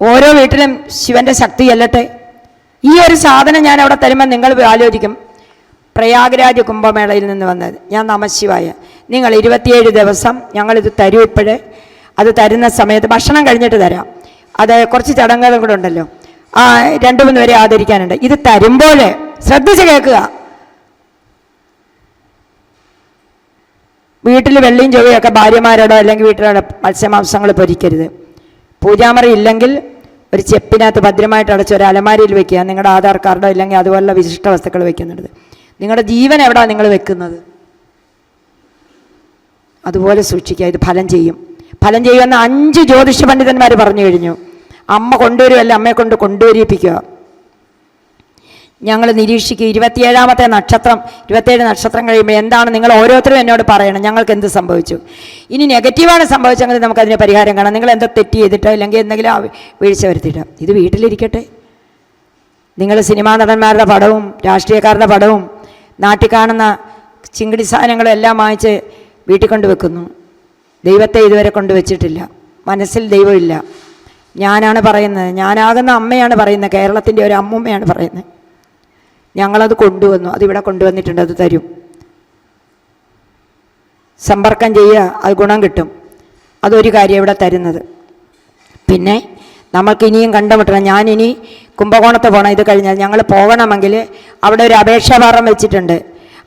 ഓരോ വീട്ടിലും ശിവന്റെ ശക്തി ചെല്ലട്ടെ? ഈ ഒരു സാധനം ഞാൻ അവിടെ തരുമ്പോൾ നിങ്ങൾ ആലോചിക്കും. പ്രയാഗ്രാജ് കുംഭമേളയിൽ നിന്ന് വന്നത്. ഞാൻ നമശിവായ. നിങ്ങൾ ഇരുപത്തിയേഴ് ദിവസം ഞങ്ങളിത് തരൂ ഇപ്പോഴേ. അത് തരുന്ന സമയത്ത് ഭക്ഷണം കഴിഞ്ഞിട്ട് തരാം. അത് കുറച്ച് ചടങ്ങുകളും കൂടെ ഉണ്ടല്ലോ. ആ രണ്ട് മൂന്ന് വരെ ആദരിക്കാനുണ്ട്. ഇത് തരുമ്പോൾ ശ്രദ്ധിച്ച് കേൾക്കുക. വീട്ടിൽ വെള്ളിയും ചൊവ്വയൊക്കെ ഭാര്യമാരോടോ അല്ലെങ്കിൽ വീട്ടിലോടോ മത്സ്യമാംസങ്ങൾ പൊരിക്കരുത്. പൂജാമറി ഇല്ലെങ്കിൽ ഒരു ചെപ്പിനകത്ത് ഭദ്രമായിട്ട് അടച്ച ഒരു അലമാരിയിൽ വെക്കുക. നിങ്ങളുടെ ആധാർ കാർഡോ ഇല്ലെങ്കിൽ അതുപോലുള്ള വിശിഷ്ട വസ്തുക്കൾ വെക്കുന്നുണ്ട്. നിങ്ങളുടെ ജീവൻ എവിടെയാണ് നിങ്ങൾ വെക്കുന്നത്? അതുപോലെ സൂക്ഷിക്കുക. ഇത് ഫലം ചെയ്യും. ഫലം ചെയ്യുമെന്ന് അഞ്ച് ജ്യോതിഷ പണ്ഡിതന്മാർ പറഞ്ഞു കഴിഞ്ഞു. അമ്മ കൊണ്ടുവരുമല്ല അമ്മയെ കൊണ്ട് കൊണ്ടുവരിപ്പിക്കുക. ഞങ്ങൾ നിരീക്ഷിക്കുക. ഇരുപത്തിയേഴാമത്തെ നക്ഷത്രം ഇരുപത്തിയേഴ് നക്ഷത്രം കഴിയുമ്പോൾ എന്താണ് നിങ്ങൾ ഓരോരുത്തരും എന്നോട് പറയണം. ഞങ്ങൾക്ക് എന്ത് സംഭവിച്ചു? ഇനി നെഗറ്റീവാണ് സംഭവിച്ചെങ്കിൽ നമുക്കതിന് പരിഹാരം കാണാം. നിങ്ങൾ എന്തോ തെറ്റ് ചെയ്തിട്ടോ അല്ലെങ്കിൽ എന്തെങ്കിലും വീഴ്ച വരുത്തിയിട്ടോ. ഇത് വീട്ടിലിരിക്കട്ടെ. നിങ്ങൾ സിനിമാ നടന്മാരുടെ പടവും രാഷ്ട്രീയക്കാരുടെ പടവും നാട്ടിൽ കാണുന്ന ചിങ്കിടി സാധനങ്ങളും എല്ലാം വാങ്ങിച്ച് വീട്ടിൽ കൊണ്ടുവെക്കുന്നു ദൈവത്തെ ഇതുവരെ കൊണ്ടുവച്ചിട്ടില്ല മനസ്സിൽ ദൈവമില്ല ഞാനാണ് പറയുന്നത്. ഞാനാകുന്ന അമ്മയാണ് പറയുന്നത്. കേരളത്തിന്റെ ഒരു അമ്മുമ്മയാണ് പറയുന്നത്. ഞങ്ങളത് കൊണ്ടുവന്നു. അതിവിടെ കൊണ്ടുവന്നിട്ടുണ്ട്. അത് തരും. സമ്പർക്കം ചെയ്യുക അത് ഗുണം കിട്ടും. അതൊരു കാര്യം ഇവിടെ തരുന്നത്. പിന്നെ നമുക്ക് ഇനിയും കണ്ടുമുട്ടണം. ഞാനിനി കുംഭകോണത്ത് പോകണം ഇത് കഴിഞ്ഞാൽ ഞങ്ങൾ പോകണമെങ്കിൽ അവിടെ ഒരു അപേക്ഷ പാറം വെച്ചിട്ടുണ്ട്.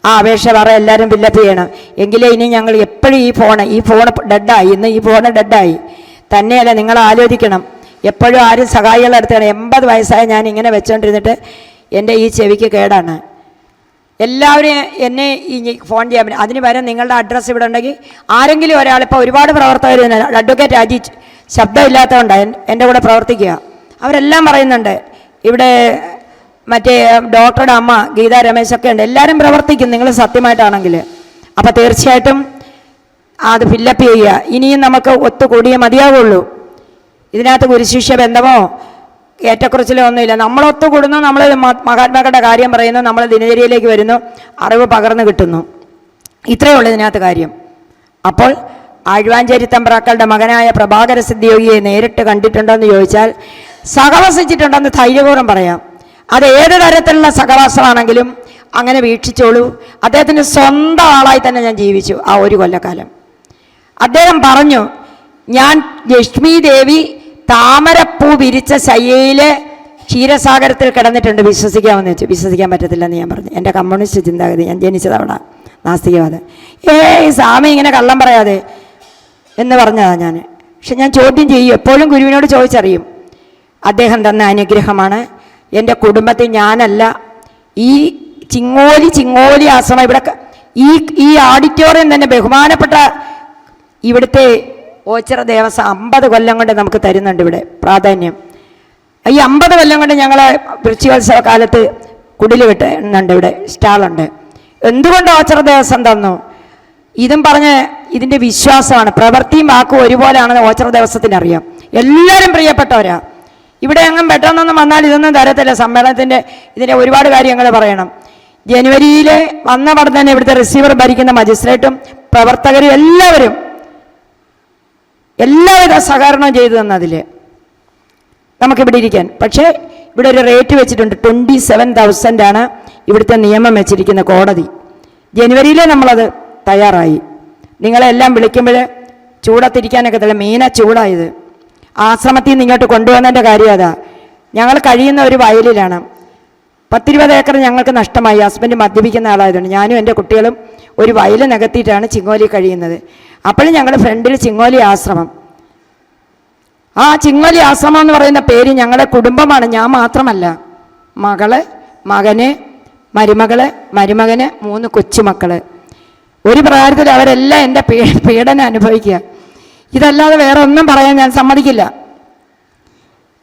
ആ അപേക്ഷ പാറ എല്ലാവരും ഫില്ലപ്പ് ചെയ്യണം. എങ്കിലേ ഇനി ഞങ്ങൾ എപ്പോഴും ഈ ഫോണ് ഈ ഫോൺ ഡെഡായി. ഇന്ന് ഈ ഫോണ് ഡെഡായി. തന്നെയല്ല നിങ്ങൾ ആലോചിക്കണം. എപ്പോഴും ആരും സഹായികളെ അടുത്താണ് എൺപത് വയസ്സായ ഞാൻ ഇങ്ങനെ വെച്ചുകൊണ്ടിരുന്നിട്ട് എന്റെ ഈ ചെവിക്ക് കേടാണ്. എല്ലാവരും എന്നെ ഈ ഫോൺ ചെയ്യാൻ പറ്റും അതിന് പകരം നിങ്ങളുടെ അഡ്രസ്സ് ഇവിടെ ഉണ്ടെങ്കിൽ ആരെങ്കിലും ഒരാൾ ഇപ്പോൾ ഒരുപാട് പ്രവർത്തകർ അഡ്വക്കേറ്റ് അജി ശബ്ദമില്ലാത്തതുകൊണ്ട് എന്റെ കൂടെ പ്രവർത്തിക്കുക. അവരെല്ലാം പറയുന്നുണ്ട്. ഇവിടെ മറ്റേ ഡോക്ടറുടെ അമ്മ ഗീത രമേശൊക്കെ ഉണ്ട്. എല്ലാവരും പ്രവർത്തിക്കും. നിങ്ങൾ സത്യമായിട്ടാണെങ്കിൽ. അപ്പോൾ തീർച്ചയായിട്ടും അത് ഫില്ലപ്പ് ചെയ്യുക. ഇനിയും നമുക്ക് ഒത്തുകൂടിയേ മതിയാവുള്ളൂ. ഇതിനകത്ത് ഗുരുശിഷ്യ ബന്ധമോ ഏറ്റക്കുറച്ചിലോ ഒന്നുമില്ല. നമ്മൾ കൂടുന്നു നമ്മൾ മഹാത്മാക്കളുടെ കാര്യം പറയുന്നു നമ്മൾ ദിനചര്യയിലേക്ക് വരുന്നു അറിവ് പകർന്നു കിട്ടുന്നു. ഇത്രയേ ഉള്ളൂ ഇതിനകത്ത് കാര്യം. അപ്പോൾ ആഴ്വാഞ്ചേരി തമ്പ്രാക്കളുടെ മകനായ പ്രഭാകര സിദ്ധിയോഗിയെ നേരിട്ട് കണ്ടിട്ടുണ്ടോ എന്ന് ചോദിച്ചാൽ സഹവസിച്ചിട്ടുണ്ടെന്ന് ധൈര്യപൂർവം പറയാം. അത് ഏത് തരത്തിലുള്ള സഹവാസമാണെങ്കിലും അങ്ങനെ വീക്ഷിച്ചോളൂ. അദ്ദേഹത്തിന് സ്വന്തം ആളായി തന്നെ ഞാൻ ജീവിച്ചു ആ ഒരു കൊല്ലക്കാലം. അദ്ദേഹം പറഞ്ഞു ഞാൻ ലക്ഷ്മി ദേവി താമരപ്പൂ വിരിച്ച ശയ്യയിൽ ക്ഷീരസാഗരത്തിൽ കിടന്നിട്ടുണ്ട്. വിശ്വസിക്കാമെന്ന് വെച്ചു. വിശ്വസിക്കാൻ പറ്റത്തില്ലെന്ന് ഞാൻ പറഞ്ഞു. എന്റെ കമ്മ്യൂണിസ്റ്റ് ചിന്താഗതി. ഞാൻ ജനിച്ചത് അവിടെ നാസ്തികവാദം. ഏയ് സ്വാമി ഇങ്ങനെ കള്ളം പറയാതെ എന്ന് പറഞ്ഞതാണ് ഞാൻ പക്ഷെ ഞാൻ ചോദ്യം ചെയ്യും. എപ്പോഴും ഗുരുവിനോട് ചോദിച്ചറിയും. അദ്ദേഹം തന്ന അനുഗ്രഹമാണ്. എന്റെ കുടുംബത്തിൽ ഞാനല്ല. ഈ ചിങ്ങോലി ചിങ്ങോലി ആശ്രമം ഇവിടെ ഈ ഈ ഓഡിറ്റോറിയം തന്നെ ബഹുമാനപ്പെട്ട ഇവിടുത്തെ ഓച്ചിറ ദേവസ്വം അമ്പത് കൊല്ലം കൊണ്ട് നമുക്ക് തരുന്നുണ്ട് ഇവിടെ. പ്രാധാന്യം. ഈ അമ്പത് കൊല്ലം കൊണ്ട് ഞങ്ങൾ വൃശ്ചികോത്സവ കാലത്ത് കുടിൽ കിട്ടുന്നുണ്ട് ഇവിടെ. സ്റ്റാളുണ്ട്. എന്തുകൊണ്ട് ഓച്ചിറ ദേവസ്വം തന്നു? ഇതും പറഞ്ഞ് ഇതിന്റെ വിശ്വാസമാണ്. പ്രവൃത്തിയും വാക്കും ഒരുപോലെയാണെന്ന് ഓച്ചിറ ദേവസ്വത്തിന് അറിയാം. എല്ലാവരും പ്രിയപ്പെട്ടവരാ. ഇവിടെ അങ്ങ് പെട്ടെന്നൊന്നും വന്നാൽ ഇതൊന്നും തരത്തില്ല. സമ്മേളനത്തിന്റെ ഇതിന്റെ ഒരുപാട് കാര്യങ്ങൾ പറയണം. ജനുവരിയിൽ വന്ന പടം തന്നെ ഇവിടുത്തെ റിസീവർ ഭരിക്കുന്ന മജിസ്ട്രേറ്റും പ്രവർത്തകരും എല്ലാവരും എല്ലാവിധ സഹകരണവും ചെയ്തു തന്നതിൽ നമുക്കിവിടെ ഇരിക്കാൻ. പക്ഷേ ഇവിടെ ഒരു റേറ്റ് വെച്ചിട്ടുണ്ട് ട്വന്റി സെവൻ തൗസൻഡ് ആണ് ഇവിടുത്തെ നിയമം വെച്ചിരിക്കുന്ന കോടതി. ജനുവരിയിലേ നമ്മളത് തയ്യാറായി. നിങ്ങളെല്ലാം വിളിക്കുമ്പോൾ ചൂടത്തിരിക്കാനൊക്കെ തല്ല മീന ചൂടായത്. ആശ്രമത്തിൽ നിന്ന് ഇങ്ങോട്ട് കൊണ്ടുവന്നതിന്റെ കാര്യം അതാ. ഞങ്ങൾ കഴിയുന്ന ഒരു വയലിലാണ്. പത്തിരുപത് ഏക്കർ ഞങ്ങൾക്ക് നഷ്ടമായി. ഹസ്ബൻഡ് മദ്യപിക്കുന്ന ആളായതുകൊണ്ട് ഞാനും എന്റെ കുട്ടികളും ഒരു വയൽ നികത്തിയിട്ടാണ് ചിങ്ങോലി കഴിയുന്നത്. അപ്പോഴും ഞങ്ങളുടെ ഫ്രണ്ടിൽ ചിങ്ങോലി ആശ്രമം. ആ ചിങ്ങോലി ആശ്രമം എന്ന് പറയുന്ന പേര് ഞങ്ങളുടെ കുടുംബമാണ്. ഞാൻ മാത്രമല്ല. മകൾ മകന് മരുമകൾ മരുമകന് മൂന്ന് കൊച്ചുമക്കൾ. ഒരു പ്രായത്തിൽ അവരെല്ലാം എന്റെ പീ പീഡനം അനുഭവിക്കുക. ഇതല്ലാതെ വേറെ ഒന്നും പറയാൻ ഞാൻ സമ്മതിക്കില്ല.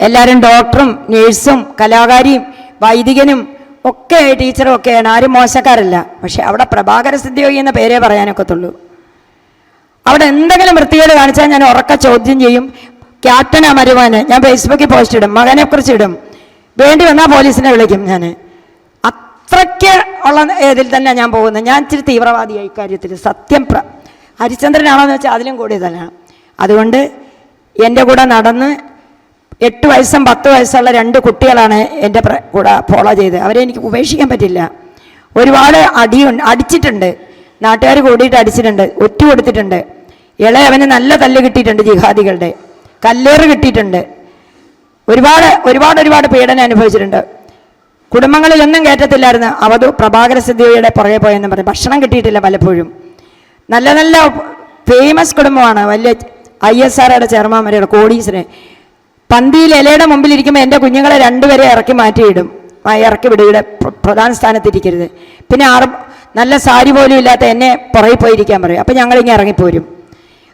എല്ലാവരും ഡോക്ടറും നേഴ്സും കലാകാരിയും വൈദികനും ഒക്കെ ടീച്ചറും ഒക്കെയാണ്. ആരും മോശക്കാരല്ല. പക്ഷെ അവിടെ പ്രഭാകര സിദ്ധിയോഗി എന്ന പേരേ പറയാനൊക്കത്തുള്ളൂ. അവിടെ എന്തെങ്കിലും വൃത്തികേട് കാണിച്ചാൽ ഞാൻ ഉറക്ക ചോദ്യം ചെയ്യും. ക്യാപ്റ്റനാ മരുമാന് ഞാൻ ഫേസ്ബുക്കിൽ പോസ്റ്റ് ഇടും. മകനെ കുറിച്ച് ഇടും. വേണ്ടി വന്നാൽ പോലീസിനെ വിളിക്കും ഞാൻ അത്രയ്ക്ക് ഉള്ള ഇതിൽ തന്നെ ഞാൻ പോകുന്നത്. ഞാൻ ഇച്ചിരി തീവ്രവാദിയായി കാര്യത്തിൽ. സത്യം പ്ര ഹരിചന്ദ്രനാണോ എന്ന് വെച്ചാൽ അതിലും കൂടിയതല്ല അതുകൊണ്ട് എന്റെ കൂടെ നടന്ന് എട്ട് വയസ്സും പത്ത് വയസ്സുള്ള രണ്ട് കുട്ടികളാണ് എന്റെ കൂടെ ഫോളോ ചെയ്തത്. അവരെ എനിക്ക് ഉപേക്ഷിക്കാൻ പറ്റില്ല. ഒരുപാട് അടിയുണ്ട് അടിച്ചിട്ടുണ്ട്. നാട്ടുകാർ കൂടിയിട്ട് അടിച്ചിട്ടുണ്ട്. ഒറ്റ കൊടുത്തിട്ടുണ്ട്. ഇളയവന് നല്ല തല്ല് കിട്ടിയിട്ടുണ്ട് ജിഹാദികളുടെ. കല്ലേറ് കിട്ടിയിട്ടുണ്ട്. ഒരുപാട് ഒരുപാട് ഒരുപാട് പീഡനം അനുഭവിച്ചിട്ടുണ്ട്. കുടുംബങ്ങളിലൊന്നും കയറ്റത്തില്ലായിരുന്നു അവധു പ്രഭാകര സിദ്ധിയുടെ പുറകെ പോയെന്ന് പറഞ്ഞു. ഭക്ഷണം കിട്ടിയിട്ടില്ല പലപ്പോഴും. നല്ല നല്ല ഫേമസ് കുടുംബമാണ്. വലിയ ഐ എസ് ആർഒയുടെ വരെയുള്ള കോടീസിനെ പന്തിയിൽ ഇലയുടെ മുമ്പിൽ ഇരിക്കുമ്പോൾ എന്റെ കുഞ്ഞുങ്ങളെ രണ്ടുപേരെ ഇറക്കി മാറ്റിയിടും. ആ ഇറക്കി വിടുകയുടെ പ്രധാന സ്ഥാനത്തിരിക്കരുത്. പിന്നെ ആറ് നല്ല സാരി പോലും ഇല്ലാത്ത എന്നെ പുറകിൽ പോയിരിക്കാൻ പറയും. അപ്പം ഞങ്ങളിങ്ങനെ ഇറങ്ങിപ്പോരും.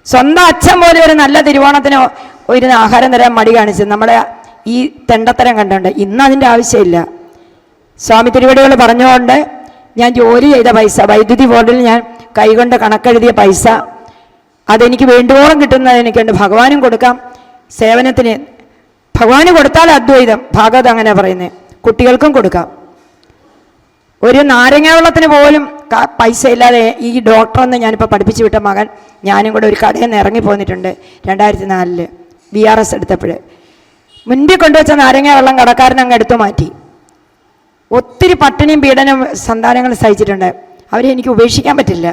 സ്വന്തം അച്ഛൻ പോലും ഒരു നല്ല തിരുവോണത്തിന് ഒരു ആഹാരം തരാൻ മടി കാണിച്ചത്. നമ്മുടെ ഈ തെണ്ടത്തരം കണ്ടുണ്ട് ഇന്ന് അതിന്റെ ആവശ്യമില്ല. സ്വാമി തിരുവടികൾ പറഞ്ഞുകൊണ്ട് ഞാൻ ജോലി ചെയ്ത പൈസ വൈദ്യുതി ബോർഡിൽ ഞാൻ കൈകൊണ്ട് കണക്കെഴുതിയ പൈസ അതെനിക്ക് വേണ്ടുവോളം കിട്ടുന്നത് എനിക്കുണ്ട് ഭഗവാനും കൊടുക്കാം. സേവനത്തിന് ഭഗവാന് കൊടുത്താൽ അദ്വൈതം. ഭാഗവത് അങ്ങനെ പറയുന്നത്. കുട്ടികൾക്കും കൊടുക്കാം. ഒരു നാരങ്ങാവെള്ളത്തിന് പോലും പൈസ ഇല്ലാതെ ഈ ഡോക്ടറെന്ന് ഞാനിപ്പോൾ പഠിപ്പിച്ചു വിട്ട മകൻ ഞാനും കൂടെ ഒരു കടയിൽ നിന്ന് ഇറങ്ങി പോന്നിട്ടുണ്ട് രണ്ടായിരത്തി നാലിൽ ബി ആർ എസ് എടുത്തപ്പോൾ മുൻപിൽ കൊണ്ടുവച്ച നാരങ്ങ വെള്ളം കടക്കാരൻ അങ്ങ് എടുത്തു മാറ്റി. ഒത്തിരി പട്ടിണിയും പീഡനം സന്താനങ്ങൾ സഹിച്ചിട്ടുണ്ട്. അവരെ എനിക്ക് ഉപേക്ഷിക്കാൻ പറ്റില്ല.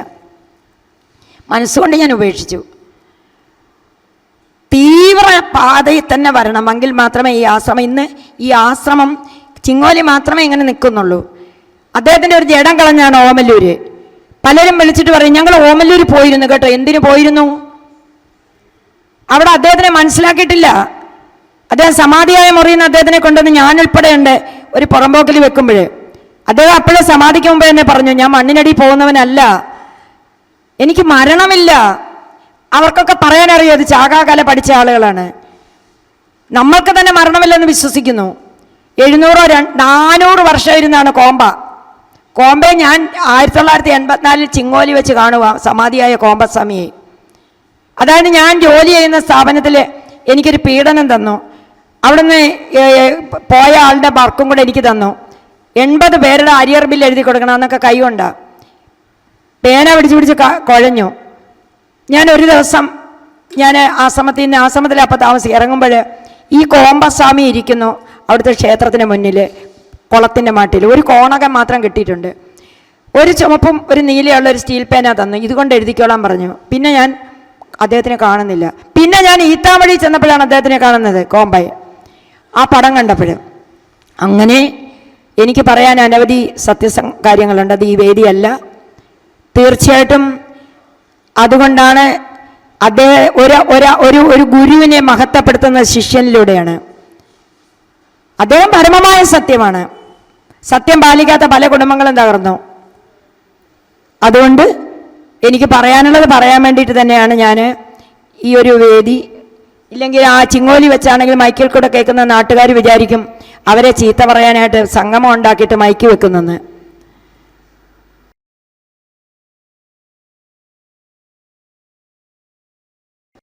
മനസ്സുകൊണ്ട് ഞാൻ ഉപേക്ഷിച്ചു. തീവ്ര പാതയിൽ തന്നെ വരണമെങ്കിൽ മാത്രമേ ഈ ആശ്രമം ഇന്ന് ഈ ആശ്രമം ചിങ്ങോലി മാത്രമേ ഇങ്ങനെ നിൽക്കുന്നുള്ളൂ. അദ്ദേഹത്തിന്റെ ഒരു ജഡം കളഞ്ഞാണ് ഓമല്ലൂര്. പലരും വിളിച്ചിട്ട് പറയും ഞങ്ങൾ ഓമല്ലൂർ പോയിരുന്നു കേട്ടോ എന്തിനു പോയിരുന്നു? അവിടെ അദ്ദേഹത്തിനെ മനസ്സിലാക്കിയിട്ടില്ല. അദ്ദേഹം സമാധിയായ മുറിയിൽ നിന്ന് അദ്ദേഹത്തിനെ കൊണ്ടുവന്ന് ഞാൻ ഉൾപ്പെടെയുണ്ട് ഒരു പുറമ്പോക്കിൽ വെക്കുമ്പോൾ അദ്ദേഹം അപ്പോഴും സമാധിക്ക് മുമ്പ് തന്നെ പറഞ്ഞു ഞാൻ മണ്ണിനടി പോകുന്നവനല്ല. എനിക്ക് മരണമില്ല. അവർക്കൊക്കെ പറയാനറിയോ അത് ചാകാകാല പഠിച്ച ആളുകളാണ്. നമ്മൾക്ക് തന്നെ മരണമില്ലെന്ന് വിശ്വസിക്കുന്നു. എഴുന്നൂറോ നാനൂറ് വർഷം ഇരുന്നാണ് കോമ്പ. കോമ്പയെ ഞാൻ ആയിരത്തി തൊള്ളായിരത്തി എൺപത്തിനാലിൽ ചിങ്ങോലി വെച്ച് കാണുക സമാധിയായ കോമ്പസ്വാമിയെ അതായത് ഞാൻ ജോലി ചെയ്യുന്ന സ്ഥാപനത്തിൽ എനിക്കൊരു പീഡനം തന്നു. അവിടുന്ന് പോയ ആളുടെ വർക്കും കൂടെ എനിക്ക് തന്നു. എൺപത് പേരുടെ അരിയർ ബിൽ എഴുതി കൊടുക്കണം എന്നൊക്കെ കൈകൊണ്ടാ. പേന പിടിച്ച് പിടിച്ച് കുഴഞ്ഞു. ഞാൻ ഒരു ദിവസം ഞാൻ ആശ്രമത്തിൽ നിന്ന് ആശ്രമത്തിൽ അപ്പം താമസിച്ച് ഇറങ്ങുമ്പോൾ ഈ കോമ്പസ്വാമി ഇരിക്കുന്നു അവിടുത്തെ ക്ഷേത്രത്തിന് മുന്നിൽ കുളത്തിന്റെ മാട്ടിൽ. ഒരു കോണകം മാത്രം കിട്ടിയിട്ടുണ്ട്. ഒരു ചുമപ്പും ഒരു നീലയുള്ള ഒരു സ്റ്റീൽ പേന തന്നു. ഇതുകൊണ്ട് എഴുതിക്കോളാൻ പറഞ്ഞു. പിന്നെ ഞാൻ അദ്ദേഹത്തിനെ കാണുന്നില്ല. പിന്നെ ഞാൻ ഈത്താമഴി ചെന്നപ്പോഴാണ് അദ്ദേഹത്തിനെ കാണുന്നത് കോമ്പായ. ആ പടം കണ്ടപ്പോൾ അങ്ങനെ എനിക്ക് പറയാൻ അനവധി സത്യസ കാര്യങ്ങളുണ്ട്. അത് ഈ വേദിയല്ല. തീർച്ചയായിട്ടും അതുകൊണ്ടാണ് അദ്ദേഹം ഒരു ഒരു- ഒരു ഗുരുവിനെ മഹത്വപ്പെടുത്തുന്ന ശിഷ്യനിലൂടെയാണ്. അദ്ദേഹം പരമമായ സത്യമാണ്. സത്യം പാലിക്കാത്ത പല കുടുംബങ്ങളും തകർന്നു. അതുകൊണ്ട് എനിക്ക് പറയാനുള്ളത് പറയാൻ വേണ്ടിയിട്ട് തന്നെയാണ് ഞാൻ ഈ ഒരു വേദി. ഇല്ലെങ്കിൽ ആ ചിങ്ങോലി വെച്ചാണെങ്കിൽ മൈക്കിൽ കൂടെ കേൾക്കുന്ന നാട്ടുകാർ വിചാരിക്കും അവരെ ചീത്ത പറയാനായിട്ട് സംഗമം ഉണ്ടാക്കിയിട്ട് മൈക്ക് വെക്കുന്നെന്ന്.